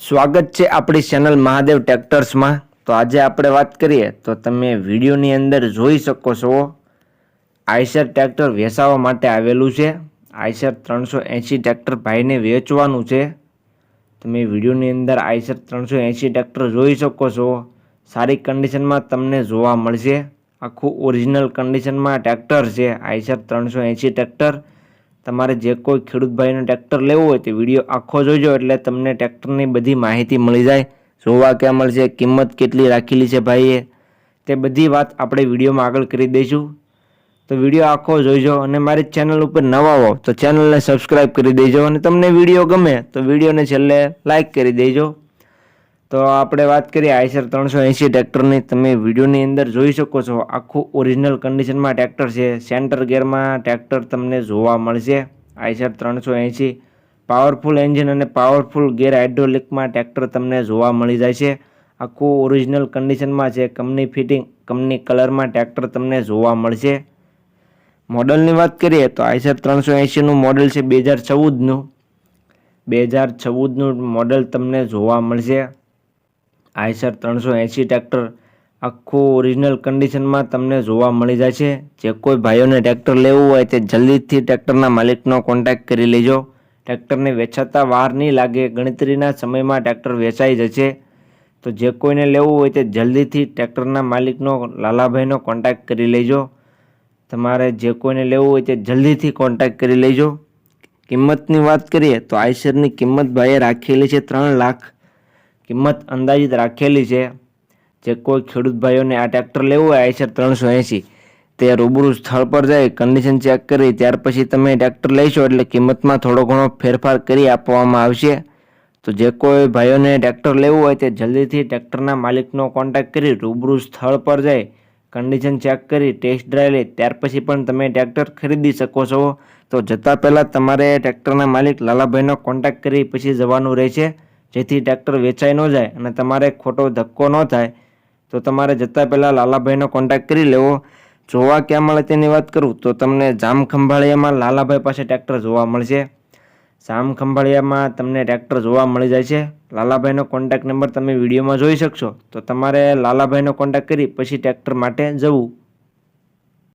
સ્વાગત છે આપણી ચેનલ મહાદેવ ટ્રેક્ટર્સમાં. તો આજે આપણે વાત કરીએ તો તમે વિડીયોની અંદર જોઈ શકો છો, આઈસર ટ્રેક્ટર વેચાવા માટે આવેલું છે. આઈસર ત્રણસો એંશી ટ્રેક્ટર ભાઈને વેચવાનું છે. તમે વિડીયોની અંદર આઈસર ત્રણસો એંશી ટ્રેક્ટર જોઈ શકો છો. સારી કન્ડિશનમાં તમને જોવા મળશે. આખું ઓરિજિનલ કન્ડિશનમાં ટ્રેક્ટર છે, આઈસર ત્રણસો એંશી ટ્રેક્ટર. તમારે જે કોઈ ખેડૂત ભાઈનું ટ્રેક્ટર લેવું હોય તે વીડિયો આખો જોજો એટલે તમને ટ્રેક્ટરની બધી માહિતી મળી જાય. જોવા ક્યાં મળશે, કિંમત કેટલી રાખેલી છે ભાઈએ, તે બધી વાત આપણે વિડીયોમાં આગળ કરી દઈશું. તો વીડિયો આખો જોઈજો અને મારી ચેનલ ઉપર નવા હો તો ચેનલને સબસ્ક્રાઈબ કરી દેજો અને તમને વીડિયો ગમે તો વિડીયોને છેલ્લે લાઈક કરી દેજો. તો આપણે વાત કરીએ આઈસર ત્રણસો એંસી ટ્રેક્ટરની. તમે વિડીયોની અંદર જોઈ શકો છો, આખું ઓરિજિનલ કન્ડિશનમાં ટ્રેક્ટર છે. સેન્ટર ગેરમાં ટ્રેક્ટર તમને જોવા મળશે. આઈસર ત્રણસો એંસી પાવરફુલ એન્જિન અને પાવરફુલ ગેર હાઇડ્રોલિકમાં ટ્રેક્ટર તમને જોવા મળી જાય છે. આખું ઓરિજિનલ કન્ડિશનમાં છે. કંપની ફિટિંગ કંપની કલરમાં ટ્રેક્ટર તમને જોવા મળશે. મોડલની વાત કરીએ તો આઈસર ત્રણસો એંસીનું મોડલ છે બે હજાર ચૌદનું. બે હજાર ચૌદનું મોડલ તમને જોવા મળશે. આઈસર ત્રણસો એંસી ટ્રેક્ટર આખું ઓરિજિનલ કન્ડિશનમાં તમને જોવા મળી જાય છે. જે કોઈ ભાઈઓને ટ્રેક્ટર લેવું હોય તે જલ્દીથી ટ્રેક્ટરના માલિકનો કોન્ટેક્ટ કરી લેજો. ટ્રેક્ટરને વેચાતા વાર નહીં લાગે, ગણતરીના સમયમાં ટ્રેક્ટર વેચાઈ જશે. તો જે કોઈને લેવું હોય તે જલ્દીથી ટ્રેક્ટરના માલિકનો, લાલાભાઈનો કોન્ટેક્ટ કરી લેજો. તમારે જે કોઈને લેવું હોય તે જલ્દીથી કોન્ટેક્ટ કરી લેજો. કિંમતની વાત કરીએ તો આઈસરની કિંમત ભાઈએ રાખેલી છે ત્રણ લાખ કિંમત અંદાજિત રાખેલી છે જે કોઈ ખેડૂત ભાઈઓને આ ટ્રેક્ટર લેવું હોય આઈસર ત્રણસો એંસી તે રૂબરૂ સ્થળ પર જઈ કન્ડિશન ચેક કરી, ત્યાર પછી તમે ટ્રેક્ટર લઈશો એટલે કિંમતમાં થોડો ઘણો ફેરફાર કરી આપવામાં આવશે. તો જે કોઈ ભાઈઓને ટ્રેક્ટર લેવું હોય તે જલ્દીથી ટ્રેક્ટરના માલિકનો કોન્ટેક્ટ કરી, રૂબરૂ સ્થળ પર જઈ કન્ડિશન ચેક કરી ટેસ્ટ ડ્રાઈવ લે, ત્યાર પછી પણ તમે ટ્રેક્ટર ખરીદી શકો છો. તો જતાં પહેલાં તમારે ટ્રેક્ટરના માલિક લાલાભાઈનો કોન્ટેક્ટ કરી, પછી જવાનું રહેશે. જેથી ટ્રેક્ટર વેચાઈ ન જાય અને તમારે ખોટો ધક્કો ન થાય, તો તમારે જતાં પહેલાં લાલાભાઈનો કોન્ટેક્ટ કરી લેવો. જોવા ક્યાં મળે તેની વાત કરું, તો તમને જામ ખંભાળિયામાં લાલાભાઈ પાસે ટ્રેક્ટર જોવા મળશે. જામ ખંભાળિયામાં તમને ટ્રેક્ટર જોવા મળી જાય છે. લાલાભાઈનો કોન્ટેક્ટ નંબર તમે વિડીયોમાં જોઈ શકશો. તો તમારે લાલાભાઈનો કોન્ટેક્ટ કરી પછી ટ્રેક્ટર માટે જવું.